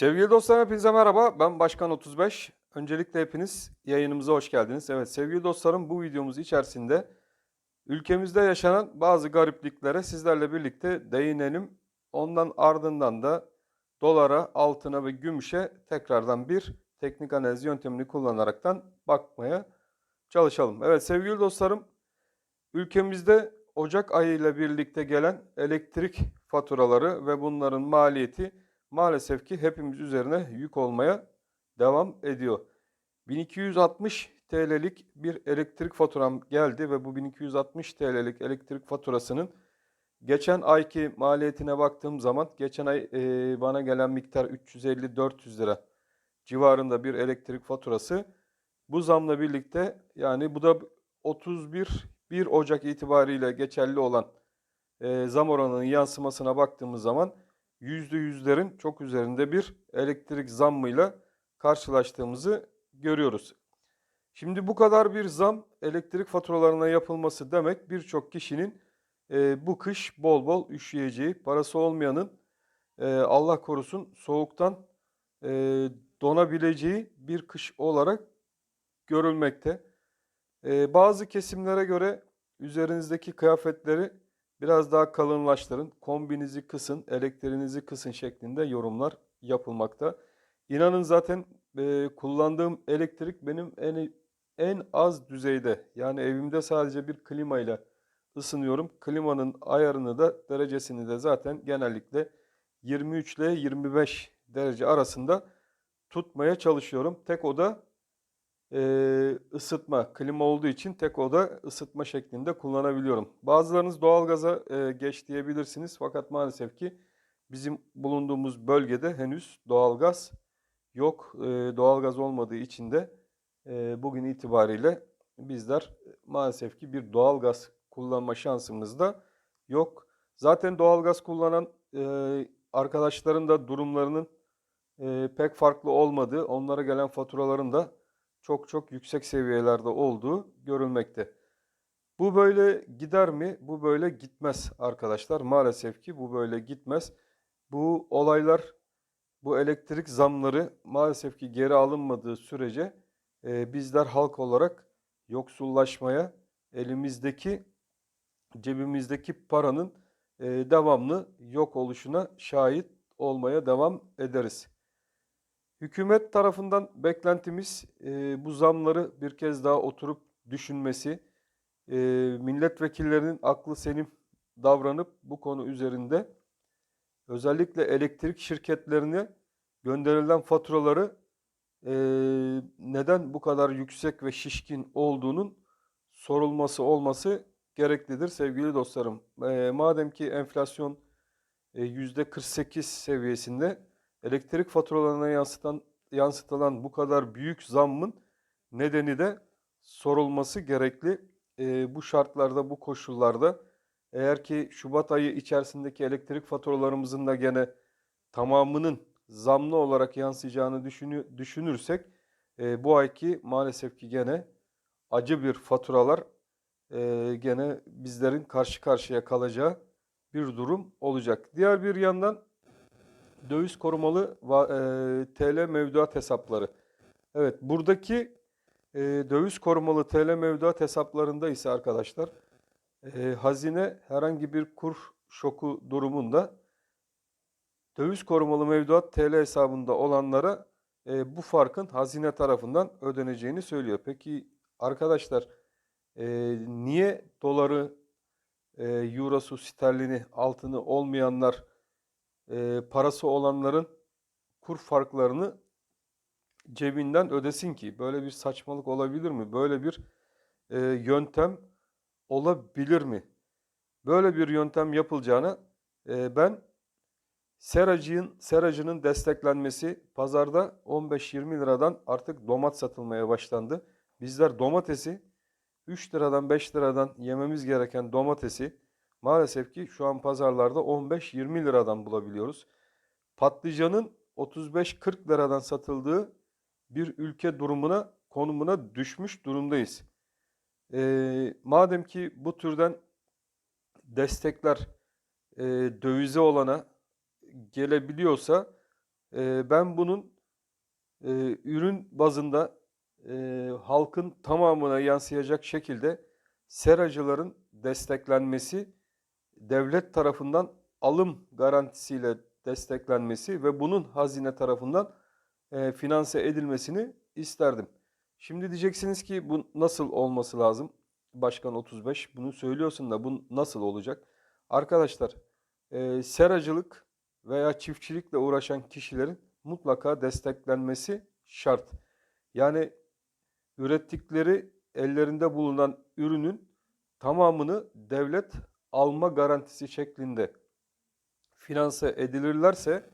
Sevgili dostlar hepinize merhaba. Ben Başkan 35. Öncelikle hepiniz yayınımıza hoş geldiniz. Evet sevgili dostlarım bu videomuz içerisinde ülkemizde yaşanan bazı garipliklere sizlerle birlikte değinelim. Ondan ardından da dolara, altına ve gümüşe tekrardan bir teknik analiz yöntemini kullanaraktan bakmaya çalışalım. Evet sevgili dostlarım ülkemizde Ocak ayı ile birlikte gelen elektrik faturaları ve bunların maliyeti maalesef ki hepimiz üzerine yük olmaya devam ediyor. 1260 TL'lik bir elektrik faturam geldi ve bu 1260 TL'lik elektrik faturasının geçen ayki maliyetine baktığım zaman geçen ay e, bana gelen miktar 350-400 lira civarında bir elektrik faturası. Bu zamla birlikte yani bu da 31 1 Ocak itibariyle geçerli olan e, zam oranının yansımasına baktığımız zaman %100'lerin çok üzerinde bir elektrik zammıyla karşılaştığımızı görüyoruz. Şimdi bu kadar bir zam elektrik faturalarına yapılması demek birçok kişinin e, bu kış bol bol üşüyeceği, parası olmayanın e, Allah korusun soğuktan e, donabileceği bir kış olarak görülmekte. E, bazı kesimlere göre üzerinizdeki kıyafetleri biraz daha kalınlaştırın, kombinizi kısın, elektriğinizi kısın şeklinde yorumlar yapılmakta. İnanın zaten e, kullandığım elektrik benim en en az düzeyde. Yani evimde sadece bir klima ile ısınıyorum. Klimanın ayarını da derecesini de zaten genellikle 23 ile 25 derece arasında tutmaya çalışıyorum. Tek oda e, ısıtma, klima olduğu için tek oda ısıtma şeklinde kullanabiliyorum. Bazılarınız doğalgaza e, geç diyebilirsiniz fakat maalesef ki bizim bulunduğumuz bölgede henüz doğalgaz yok. E, doğalgaz olmadığı için de e, bugün itibariyle bizler maalesef ki bir doğalgaz kullanma şansımız da yok. Zaten doğalgaz kullanan e, arkadaşların da durumlarının e, pek farklı olmadığı, onlara gelen faturaların da çok çok yüksek seviyelerde olduğu görülmekte. Bu böyle gider mi? Bu böyle gitmez arkadaşlar. Maalesef ki bu böyle gitmez. Bu olaylar, bu elektrik zamları maalesef ki geri alınmadığı sürece e, bizler halk olarak yoksullaşmaya, elimizdeki, cebimizdeki paranın e, devamlı yok oluşuna şahit olmaya devam ederiz. Hükümet tarafından beklentimiz e, bu zamları bir kez daha oturup düşünmesi, e, milletvekillerinin aklı selim davranıp bu konu üzerinde özellikle elektrik şirketlerine gönderilen faturaları e, neden bu kadar yüksek ve şişkin olduğunun sorulması olması gereklidir sevgili dostlarım. E, madem ki enflasyon e, %48 seviyesinde elektrik faturalarına yansıtan, yansıtılan bu kadar büyük zammın nedeni de sorulması gerekli. E, bu şartlarda, bu koşullarda eğer ki Şubat ayı içerisindeki elektrik faturalarımızın da gene tamamının zamlı olarak yansıyacağını düşünü, düşünürsek e, bu ayki maalesef ki gene acı bir faturalar e, gene bizlerin karşı karşıya kalacağı bir durum olacak. Diğer bir yandan döviz korumalı e, TL mevduat hesapları. Evet buradaki e, döviz korumalı TL mevduat hesaplarında ise arkadaşlar e, hazine herhangi bir kur şoku durumunda döviz korumalı mevduat TL hesabında olanlara e, bu farkın hazine tarafından ödeneceğini söylüyor. Peki arkadaşlar e, niye doları, e, eurosu, sterlini, altını olmayanlar e, parası olanların kur farklarını cebinden ödesin ki böyle bir saçmalık olabilir mi? Böyle bir e, yöntem olabilir mi? Böyle bir yöntem yapılacağına e, ben seracının seracının desteklenmesi pazarda 15-20 liradan artık domat satılmaya başlandı. Bizler domatesi 3 liradan 5 liradan yememiz gereken domatesi maalesef ki şu an pazarlarda 15-20 liradan bulabiliyoruz. Patlıcanın 35-40 liradan satıldığı bir ülke durumuna, konumuna düşmüş durumdayız. Ee, madem ki bu türden destekler e, dövize olana gelebiliyorsa E, ben bunun e, ürün bazında e, halkın tamamına yansıyacak şekilde seracıların desteklenmesi, devlet tarafından alım garantisiyle desteklenmesi ve bunun hazine tarafından e, finanse edilmesini isterdim. Şimdi diyeceksiniz ki bu nasıl olması lazım? Başkan 35 bunu söylüyorsun da bu nasıl olacak? Arkadaşlar e, seracılık veya çiftçilikle uğraşan kişilerin mutlaka desteklenmesi şart. Yani ürettikleri ellerinde bulunan ürünün tamamını devlet alma garantisi şeklinde finanse edilirlerse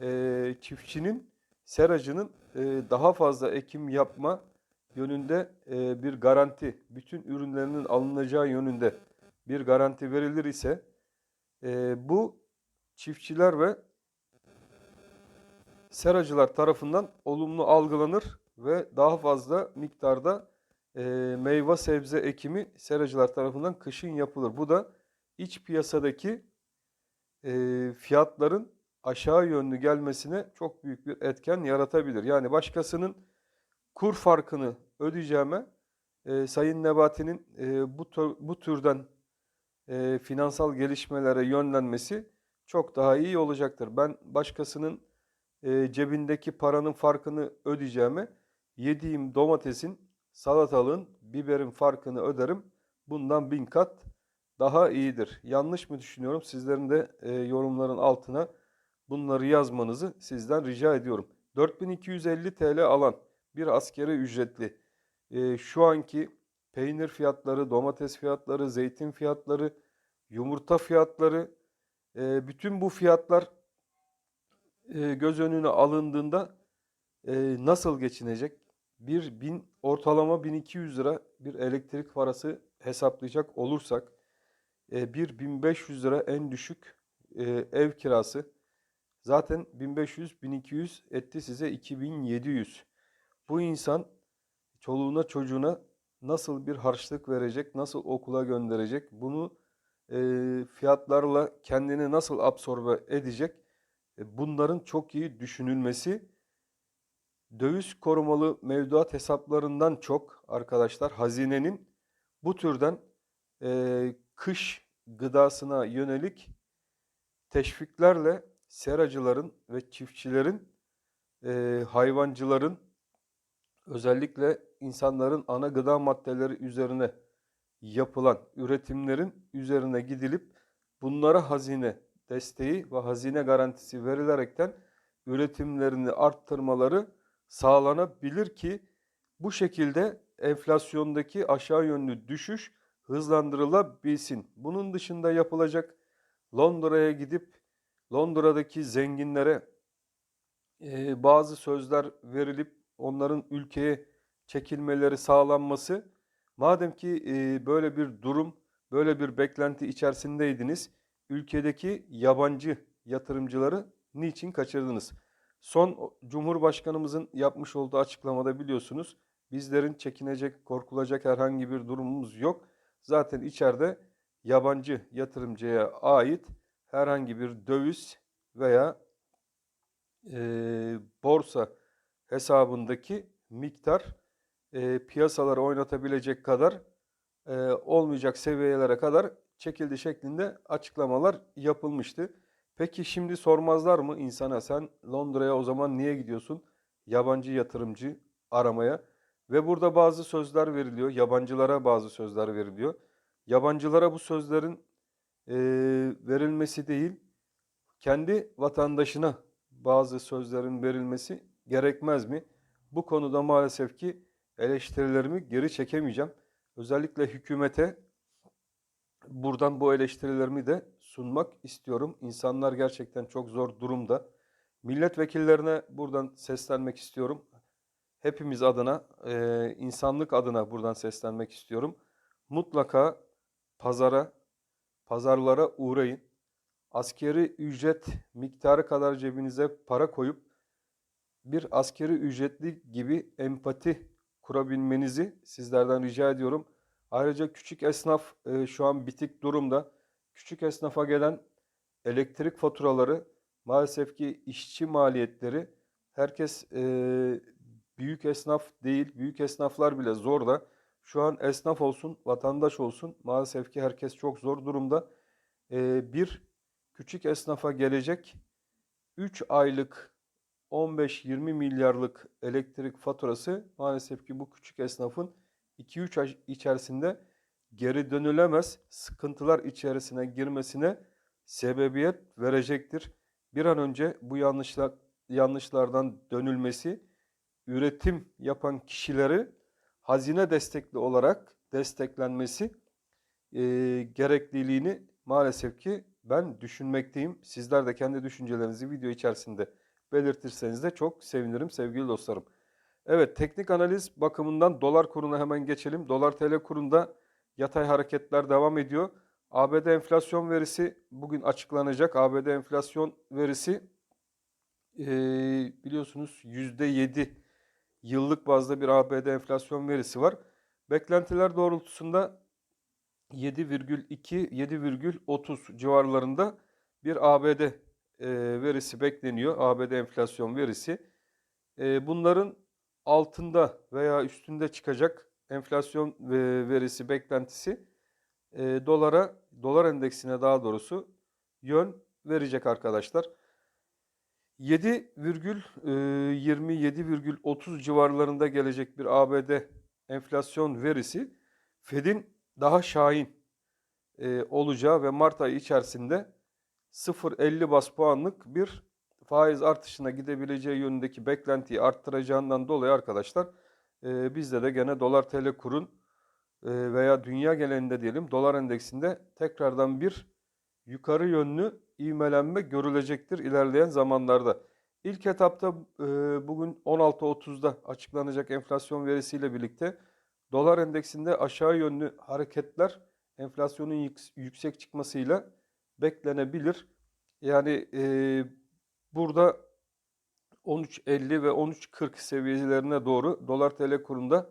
e, çiftçinin, seracının e, daha fazla ekim yapma yönünde e, bir garanti, bütün ürünlerinin alınacağı yönünde bir garanti verilir ise e, bu çiftçiler ve seracılar tarafından olumlu algılanır ve daha fazla miktarda e, meyve sebze ekimi seracılar tarafından kışın yapılır. Bu da iç piyasadaki e, fiyatların aşağı yönlü gelmesine çok büyük bir etken yaratabilir. Yani başkasının kur farkını ödeyeceğime e, Sayın Nebati'nin e, bu, tür- bu türden e, finansal gelişmelere yönlenmesi çok daha iyi olacaktır. Ben başkasının e, cebindeki paranın farkını ödeyeceğime yediğim domatesin, salatalığın, biberin farkını öderim. Bundan bin kat daha iyidir. Yanlış mı düşünüyorum? Sizlerin de e, yorumların altına bunları yazmanızı sizden rica ediyorum. 4250 TL alan bir askeri ücretli e, şu anki peynir fiyatları, domates fiyatları, zeytin fiyatları, yumurta fiyatları, e, bütün bu fiyatlar e, göz önüne alındığında e, nasıl geçinecek? Bir bin ortalama 1200 lira bir elektrik parası hesaplayacak olursak bir 1500 lira en düşük e, ev kirası zaten 1500 1200 etti size 2700. Bu insan çoluğuna çocuğuna nasıl bir harçlık verecek, nasıl okula gönderecek, bunu e, fiyatlarla kendini nasıl absorbe edecek? E, bunların çok iyi düşünülmesi döviz korumalı mevduat hesaplarından çok arkadaşlar hazinenin bu türden e, kış gıdasına yönelik teşviklerle seracıların ve çiftçilerin, e, hayvancıların özellikle insanların ana gıda maddeleri üzerine yapılan üretimlerin üzerine gidilip bunlara hazine desteği ve hazine garantisi verilerekten üretimlerini arttırmaları sağlanabilir ki bu şekilde enflasyondaki aşağı yönlü düşüş hızlandırılabilsin. Bunun dışında yapılacak Londra'ya gidip Londra'daki zenginlere e, bazı sözler verilip onların ülkeye çekilmeleri sağlanması madem ki e, böyle bir durum, böyle bir beklenti içerisindeydiniz, ülkedeki yabancı yatırımcıları niçin kaçırdınız? Son Cumhurbaşkanımızın yapmış olduğu açıklamada biliyorsunuz bizlerin çekinecek, korkulacak herhangi bir durumumuz yok. Zaten içeride yabancı yatırımcıya ait herhangi bir döviz veya e, borsa hesabındaki miktar e, piyasaları oynatabilecek kadar e, olmayacak seviyelere kadar çekildi şeklinde açıklamalar yapılmıştı. Peki şimdi sormazlar mı insana sen Londra'ya o zaman niye gidiyorsun? Yabancı yatırımcı aramaya. Ve burada bazı sözler veriliyor. Yabancılara bazı sözler veriliyor. Yabancılara bu sözlerin e, verilmesi değil, kendi vatandaşına bazı sözlerin verilmesi gerekmez mi? Bu konuda maalesef ki eleştirilerimi geri çekemeyeceğim. Özellikle hükümete buradan bu eleştirilerimi de sunmak istiyorum. İnsanlar gerçekten çok zor durumda. Milletvekillerine buradan seslenmek istiyorum. Hepimiz adına, e, insanlık adına buradan seslenmek istiyorum. Mutlaka pazara, pazarlara uğrayın. Askeri ücret miktarı kadar cebinize para koyup bir askeri ücretli gibi empati kurabilmenizi sizlerden rica ediyorum. Ayrıca küçük esnaf e, şu an bitik durumda. Küçük esnafa gelen elektrik faturaları Maalesef ki işçi maliyetleri herkes eee, büyük esnaf değil, büyük esnaflar bile zor da şu an esnaf olsun, vatandaş olsun maalesef ki herkes çok zor durumda. Eee, bir küçük esnafa gelecek 3 aylık 15-20 milyarlık elektrik faturası maalesef ki bu küçük esnafın 2-3 ay içerisinde geri dönülemez sıkıntılar içerisine girmesine sebebiyet verecektir. Bir an önce bu yanlışlar yanlışlardan dönülmesi, üretim yapan kişileri hazine destekli olarak desteklenmesi e, gerekliliğini maalesef ki ben düşünmekteyim. Sizler de kendi düşüncelerinizi video içerisinde belirtirseniz de çok sevinirim sevgili dostlarım. Evet teknik analiz bakımından dolar kuruna hemen geçelim. Dolar TL kurunda yatay hareketler devam ediyor. ABD enflasyon verisi bugün açıklanacak. ABD enflasyon verisi eee, biliyorsunuz %7 yıllık bazda bir ABD enflasyon verisi var. Beklentiler doğrultusunda 7,2 7,30 civarlarında bir ABD e, verisi bekleniyor. ABD enflasyon verisi. E, bunların altında veya üstünde çıkacak enflasyon ve- verisi beklentisi e, dolara, dolar endeksine daha doğrusu yön verecek arkadaşlar. 7,20-7,30 civarlarında gelecek bir ABD enflasyon verisi Fed'in daha şahin e, olacağı ve Mart ayı içerisinde 0.50 bas puanlık bir faiz artışına gidebileceği yönündeki beklentiyi arttıracağından dolayı arkadaşlar e, bizde de gene dolar TL kurun e, veya dünya genelinde diyelim dolar endeksinde tekrardan bir yukarı yönlü ivmelenme görülecektir ilerleyen zamanlarda. İlk etapta e, bugün 16.30'da açıklanacak enflasyon verisiyle birlikte dolar endeksinde aşağı yönlü hareketler enflasyonun yük- yüksek çıkmasıyla beklenebilir. Yani e, burada 13.50 ve 13.40 seviyelerine doğru dolar TL kurunda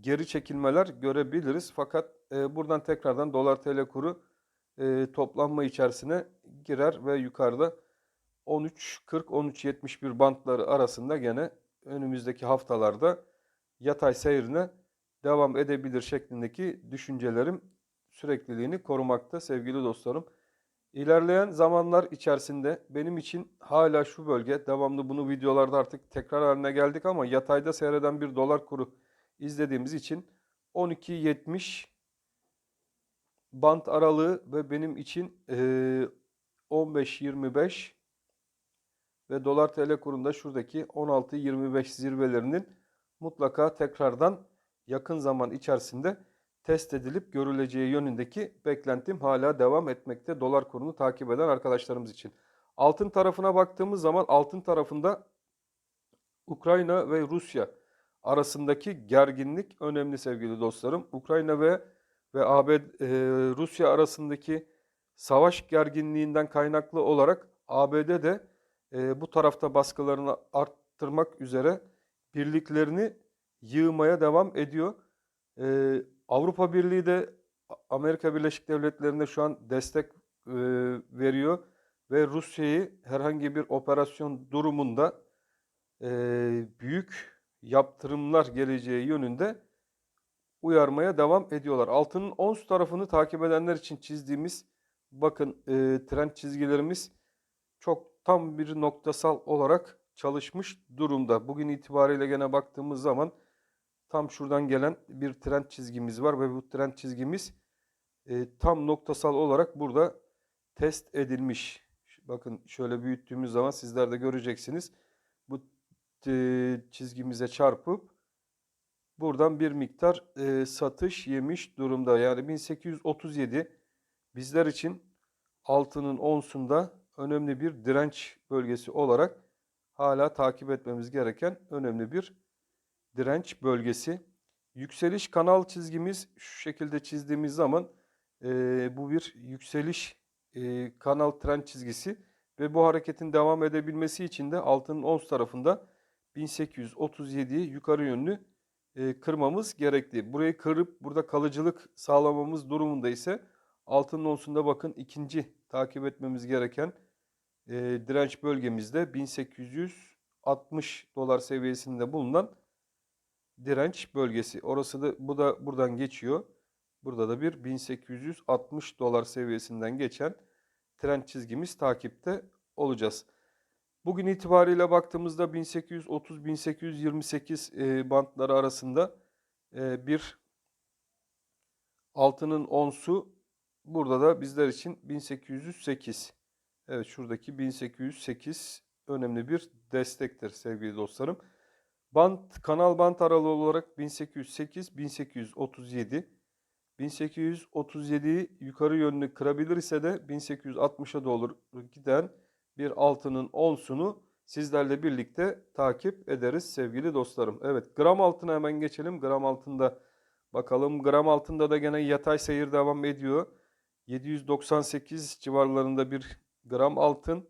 geri çekilmeler görebiliriz. Fakat e, buradan tekrardan dolar TL kuru e, toplanma içerisine girer ve yukarıda 13.40-13.71 bantları arasında gene önümüzdeki haftalarda yatay seyrine devam edebilir şeklindeki düşüncelerim sürekliliğini korumakta sevgili dostlarım. İlerleyen zamanlar içerisinde benim için hala şu bölge, devamlı bunu videolarda artık tekrar haline geldik ama yatayda seyreden bir dolar kuru izlediğimiz için 12.70 bant aralığı ve benim için eee 15.25 ve dolar TL kurunda şuradaki 16.25 zirvelerinin mutlaka tekrardan yakın zaman içerisinde test edilip görüleceği yönündeki beklentim hala devam etmekte dolar kurunu takip eden arkadaşlarımız için. Altın tarafına baktığımız zaman altın tarafında Ukrayna ve Rusya arasındaki gerginlik önemli sevgili dostlarım. Ukrayna ve ve ABD e, Rusya arasındaki savaş gerginliğinden kaynaklı olarak ABD de e, bu tarafta baskılarını arttırmak üzere birliklerini yığmaya devam ediyor. E, Avrupa Birliği de Amerika Birleşik Devletleri'ne şu an destek e, veriyor ve Rusya'yı herhangi bir operasyon durumunda e, büyük yaptırımlar geleceği yönünde uyarmaya devam ediyorlar. Altının ons tarafını takip edenler için çizdiğimiz bakın e, trend çizgilerimiz çok tam bir noktasal olarak çalışmış durumda. Bugün itibariyle gene baktığımız zaman tam şuradan gelen bir trend çizgimiz var ve bu trend çizgimiz e, tam noktasal olarak burada test edilmiş. Bakın şöyle büyüttüğümüz zaman sizler de göreceksiniz. Bu e, çizgimize çarpıp buradan bir miktar e, satış yemiş durumda. Yani 1837 bizler için altının onsunda önemli bir direnç bölgesi olarak hala takip etmemiz gereken önemli bir direnç bölgesi. Yükseliş kanal çizgimiz şu şekilde çizdiğimiz zaman e, bu bir yükseliş e, kanal trend çizgisi ve bu hareketin devam edebilmesi için de altının ons tarafında 1837'yi yukarı yönlü kırmamız gerekli. Burayı kırıp burada kalıcılık sağlamamız durumunda ise altının onsunda bakın ikinci takip etmemiz gereken e, direnç bölgemizde 1860 dolar seviyesinde bulunan direnç bölgesi. Orası da bu da buradan geçiyor. Burada da bir 1860 dolar seviyesinden geçen trend çizgimiz takipte olacağız. Bugün itibariyle baktığımızda 1830-1828 e, bantları arasında e, bir altının onsu burada da bizler için 1808. Evet şuradaki 1808 önemli bir destektir sevgili dostlarım. Bant, kanal bant aralığı olarak 1808, 1837. 1837'yi yukarı yönlü kırabilir ise de 1860'a doğru giden bir altının onsunu sizlerle birlikte takip ederiz sevgili dostlarım. Evet gram altına hemen geçelim. Gram altında bakalım. Gram altında da gene yatay seyir devam ediyor. 798 civarlarında bir gram altın.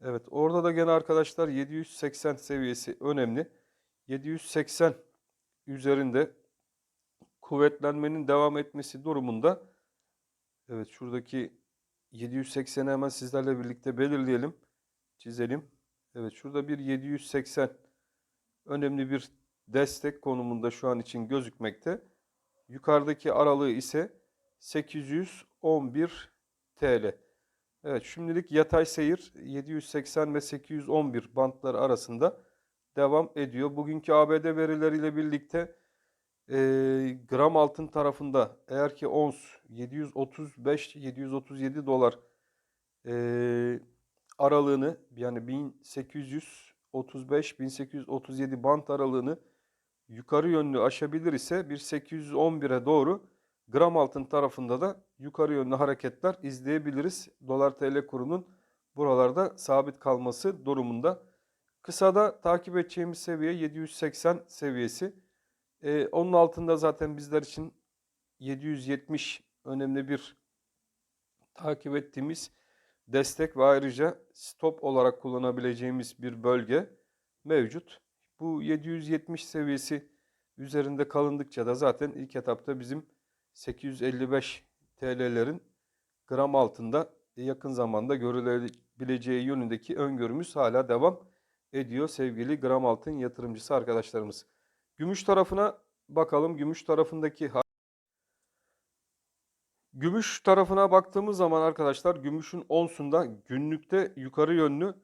Evet orada da gene arkadaşlar 780 seviyesi önemli. 780 üzerinde kuvvetlenmenin devam etmesi durumunda evet şuradaki 780'i hemen sizlerle birlikte belirleyelim. Çizelim. Evet şurada bir 780 önemli bir destek konumunda şu an için gözükmekte. Yukarıdaki aralığı ise 811 TL. Evet şimdilik yatay seyir 780 ve 811 bantları arasında devam ediyor. Bugünkü ABD verileriyle birlikte e, gram altın tarafında eğer ki ons 735-737 dolar e, aralığını yani 1835-1837 bant aralığını yukarı yönlü aşabilir ise bir 811'e doğru gram altın tarafında da yukarı yönlü hareketler izleyebiliriz. Dolar TL kurunun buralarda sabit kalması durumunda. Kısada takip edeceğimiz seviye 780 seviyesi. Ee, onun altında zaten bizler için 770 önemli bir takip ettiğimiz destek ve ayrıca stop olarak kullanabileceğimiz bir bölge mevcut. Bu 770 seviyesi üzerinde kalındıkça da zaten ilk etapta bizim 855 TL'lerin gram altında yakın zamanda görülebileceği yönündeki öngörümüz hala devam ediyor sevgili gram altın yatırımcısı arkadaşlarımız. Gümüş tarafına bakalım. Gümüş tarafındaki Gümüş tarafına baktığımız zaman arkadaşlar gümüşün onsunda günlükte yukarı yönlü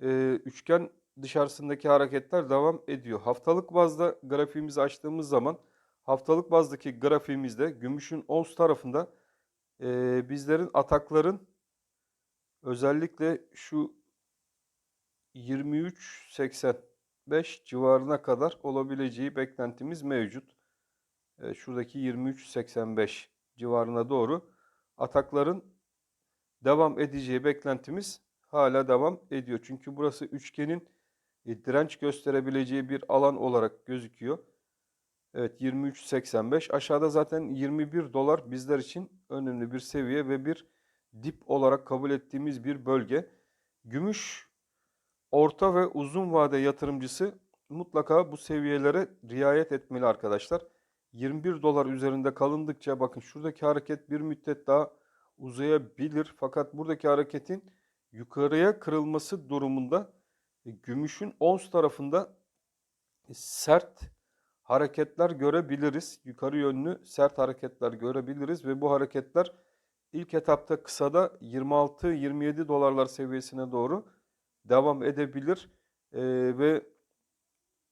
e, üçgen dışarısındaki hareketler devam ediyor. Haftalık bazda grafiğimizi açtığımız zaman haftalık bazdaki grafiğimizde gümüşün ons tarafında e, bizlerin atakların özellikle şu 23.85 civarına kadar olabileceği beklentimiz mevcut. E, şuradaki 23.85 civarına doğru atakların devam edeceği beklentimiz hala devam ediyor. Çünkü burası üçgenin e, direnç gösterebileceği bir alan olarak gözüküyor. Evet 23.85 aşağıda zaten 21 dolar bizler için önemli bir seviye ve bir dip olarak kabul ettiğimiz bir bölge. Gümüş orta ve uzun vade yatırımcısı mutlaka bu seviyelere riayet etmeli arkadaşlar. 21 dolar üzerinde kalındıkça bakın şuradaki hareket bir müddet daha uzayabilir. Fakat buradaki hareketin yukarıya kırılması durumunda e, gümüşün ons tarafında sert hareketler görebiliriz. Yukarı yönlü sert hareketler görebiliriz ve bu hareketler ilk etapta kısada 26-27 dolarlar seviyesine doğru devam edebilir. Ee, ve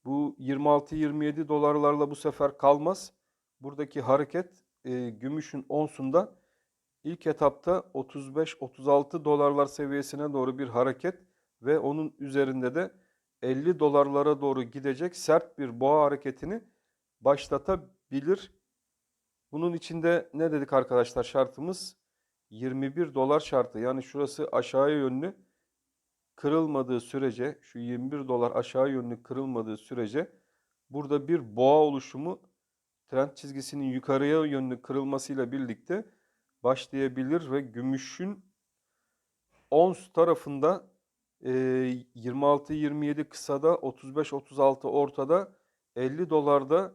bu 26-27 dolarlarla bu sefer kalmaz. Buradaki hareket e, gümüşün onsunda ilk etapta 35-36 dolarlar seviyesine doğru bir hareket ve onun üzerinde de 50 dolarlara doğru gidecek sert bir boğa hareketini başlatabilir. Bunun içinde ne dedik arkadaşlar şartımız? 21 dolar şartı. Yani şurası aşağıya yönlü kırılmadığı sürece, şu 21 dolar aşağı yönlü kırılmadığı sürece burada bir boğa oluşumu trend çizgisinin yukarıya yönlü kırılmasıyla birlikte başlayabilir ve gümüşün ons tarafında 26-27 kısada 35-36 ortada 50 dolarda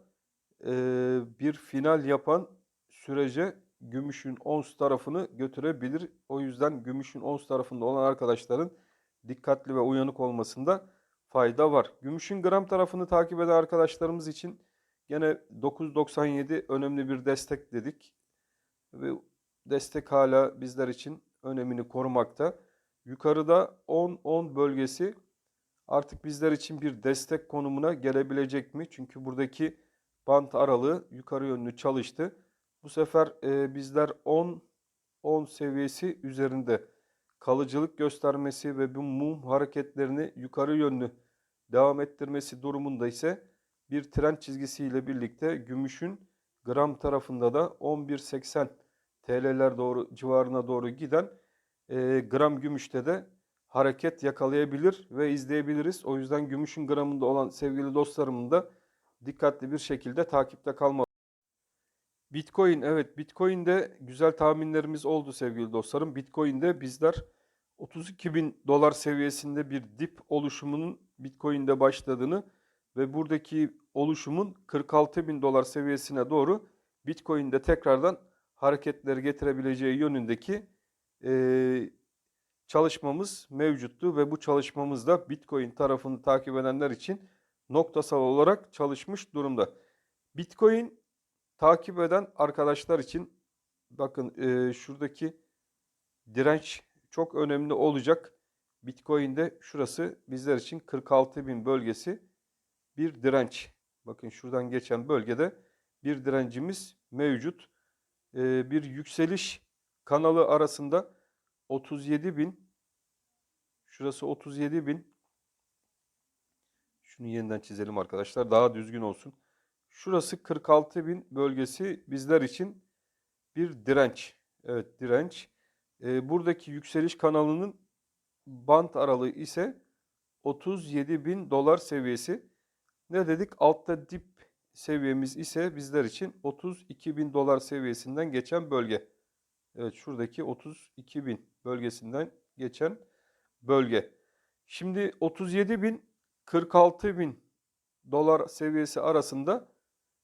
bir final yapan sürece gümüşün ons tarafını götürebilir. O yüzden gümüşün ons tarafında olan arkadaşların dikkatli ve uyanık olmasında fayda var. Gümüşün gram tarafını takip eden arkadaşlarımız için gene 9.97 önemli bir destek dedik. Ve destek hala bizler için önemini korumakta. Yukarıda 10-10 bölgesi artık bizler için bir destek konumuna gelebilecek mi? Çünkü buradaki bant aralığı yukarı yönlü çalıştı. Bu sefer e, bizler 10 10 seviyesi üzerinde kalıcılık göstermesi ve bu mum hareketlerini yukarı yönlü devam ettirmesi durumunda ise bir trend çizgisiyle birlikte gümüşün gram tarafında da 11.80 TL'ler doğru civarına doğru giden e, gram gümüşte de hareket yakalayabilir ve izleyebiliriz. O yüzden gümüşün gramında olan sevgili dostlarımın da dikkatli bir şekilde takipte kalmalı. Bitcoin evet Bitcoin'de güzel tahminlerimiz oldu sevgili dostlarım. Bitcoin'de bizler 32 bin dolar seviyesinde bir dip oluşumunun Bitcoin'de başladığını ve buradaki oluşumun 46 bin dolar seviyesine doğru Bitcoin'de tekrardan hareketleri getirebileceği yönündeki eee, çalışmamız mevcuttu ve bu çalışmamızda Bitcoin tarafını takip edenler için noktasal olarak çalışmış durumda. Bitcoin takip eden arkadaşlar için bakın eee, şuradaki direnç çok önemli olacak. Bitcoin'de şurası bizler için 46.000 bölgesi bir direnç. Bakın şuradan geçen bölgede bir direncimiz mevcut. Ee, bir yükseliş kanalı arasında 37.000 şurası 37.000 şunu yeniden çizelim arkadaşlar daha düzgün olsun. Şurası 46.000 bölgesi bizler için bir direnç. Evet direnç. Ee, buradaki yükseliş kanalının bant aralığı ise 37 bin dolar seviyesi. Ne dedik? Altta dip seviyemiz ise bizler için 32 bin dolar seviyesinden geçen bölge. Evet şuradaki 32 bin bölgesinden geçen bölge. Şimdi 37 bin 46 bin dolar seviyesi arasında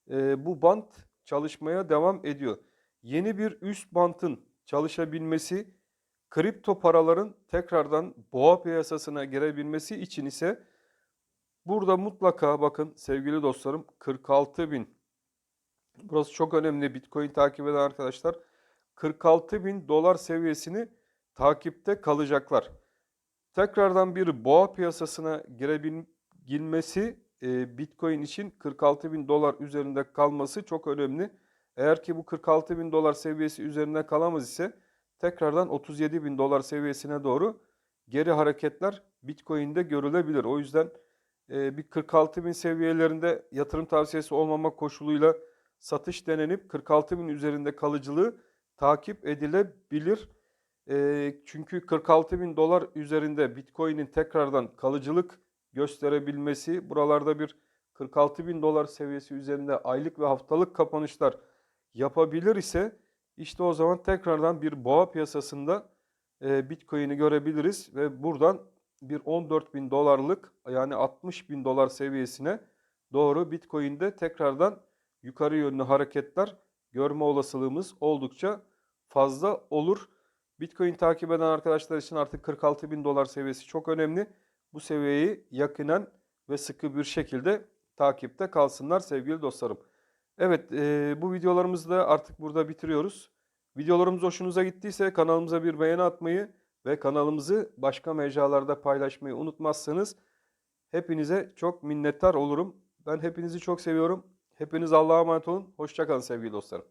e, bu bant çalışmaya devam ediyor. Yeni bir üst bantın çalışabilmesi, kripto paraların tekrardan boğa piyasasına girebilmesi için ise burada mutlaka bakın sevgili dostlarım 46 bin. Burası çok önemli Bitcoin takip eden arkadaşlar. 46 bin dolar seviyesini takipte kalacaklar. Tekrardan bir boğa piyasasına girebilmesi e, Bitcoin için 46 bin dolar üzerinde kalması çok önemli. Eğer ki bu 46 bin dolar seviyesi üzerinde kalamaz ise tekrardan 37 bin dolar seviyesine doğru geri hareketler Bitcoin'de görülebilir. O yüzden e, bir 46 bin seviyelerinde yatırım tavsiyesi olmamak koşuluyla satış denenip 46 bin üzerinde kalıcılığı takip edilebilir. E, çünkü 46 bin dolar üzerinde Bitcoin'in tekrardan kalıcılık gösterebilmesi, buralarda bir 46 bin dolar seviyesi üzerinde aylık ve haftalık kapanışlar yapabilir ise işte o zaman tekrardan bir boğa piyasasında e, Bitcoin'i görebiliriz ve buradan bir 14 bin dolarlık yani 60 bin dolar seviyesine doğru Bitcoin'de tekrardan yukarı yönlü hareketler görme olasılığımız oldukça fazla olur. Bitcoin takip eden arkadaşlar için artık 46 bin dolar seviyesi çok önemli. Bu seviyeyi yakinen ve sıkı bir şekilde takipte kalsınlar sevgili dostlarım. Evet e, bu videolarımızı da artık burada bitiriyoruz. Videolarımız hoşunuza gittiyse kanalımıza bir beğeni atmayı ve kanalımızı başka mecralarda paylaşmayı unutmazsanız hepinize çok minnettar olurum. Ben hepinizi çok seviyorum. Hepiniz Allah'a emanet olun. Hoşçakalın sevgili dostlarım.